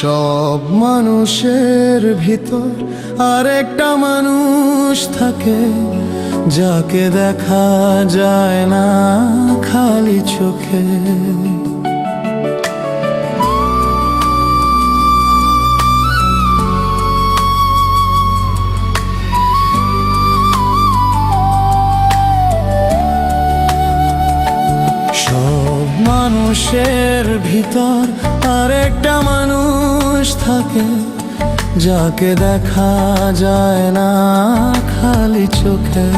সব মানুষের ভিতর আরেকটা মানুষ থাকে, যাকে দেখা যায় না খালি চোখে। সব মানুষের ভিতর আরেকটা মানুষ থাকে, যাকে দেখা যায় না খালি চোখে।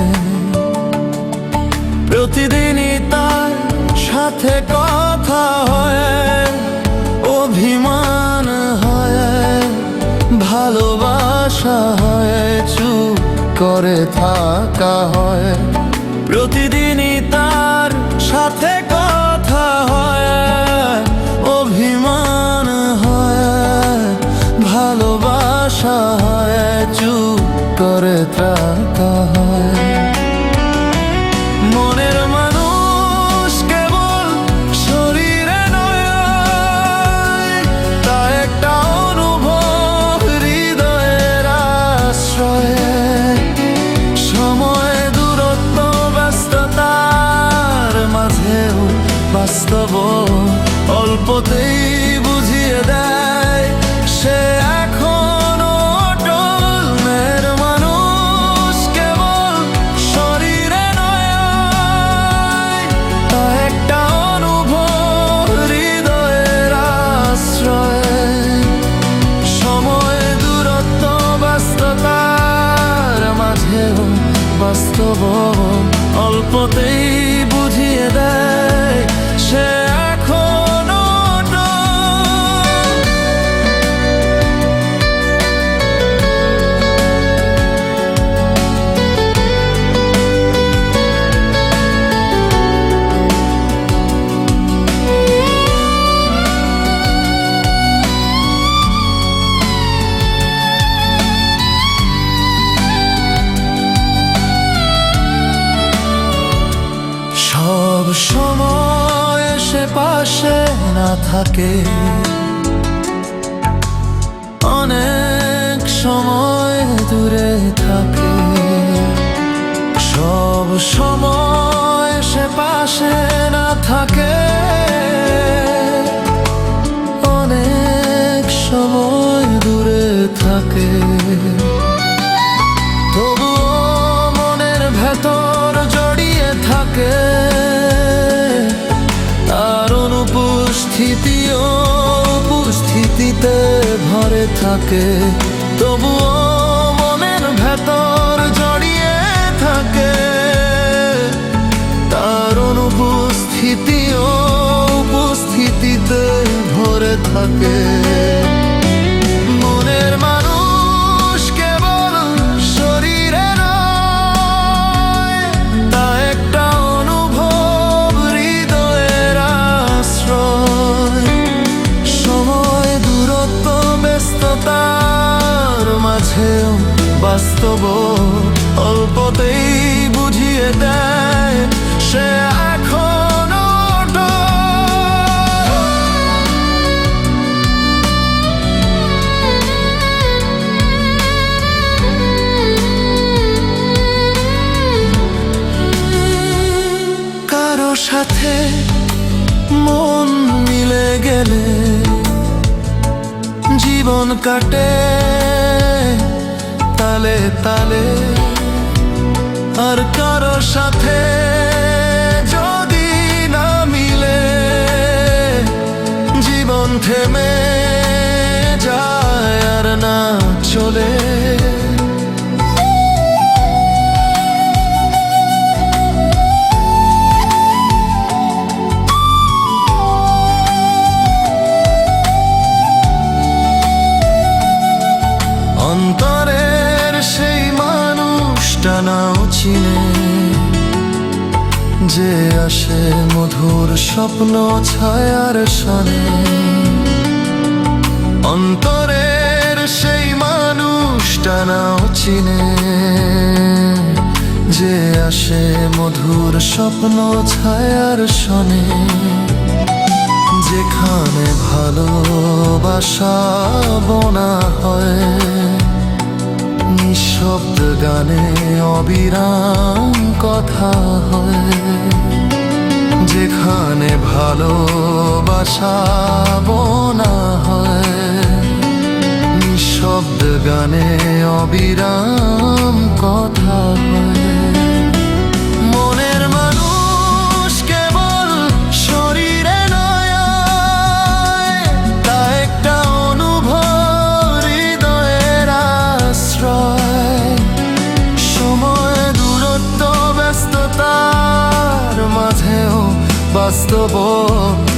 প্রতিদিনই তার সাথে কথা হয়, অভিমান হয়, ভালোবাসা হয়, চুপ করে থাকা হয়। বাস্তব অল্পতেই বুঝিয়ে দেয় সে সব সময় সে পাশে না থাকে। অনেক সময় দূরে থাকে। সব সময় সে পাশে না থাকে। অনেক সময় দূরে থাকে। তবুও মনের ভেতর জড়িয়ে থাকে। থাকে তবুও মনের ভেতর জড়িয়ে থাকে। তার ও উপস্থিতিতে ভরে থাকে। মাঝেও বাস্তব অল্পতেই বুঝিয়ে দেয় সে সাথে মন মিলে গেলে জীবন কাটে। তালে তালে আর কারও সাথে মানুষটা নাও চিনে যে আসে মধুর স্বপ্ন ছায়ার সনে। অন্তরের সেই মানুষটা নাও চিনে যে আসে মধুর স্বপ্ন ছায়ার সনে। যেখানে ভালোবাসা বোনা হয় নিঃশব্দ গানে অবিরাম কথা হয়। যেখানে ভালোবাসা বোনা হয়। নিঃশব্দ গানে অবিরাম কথা tobą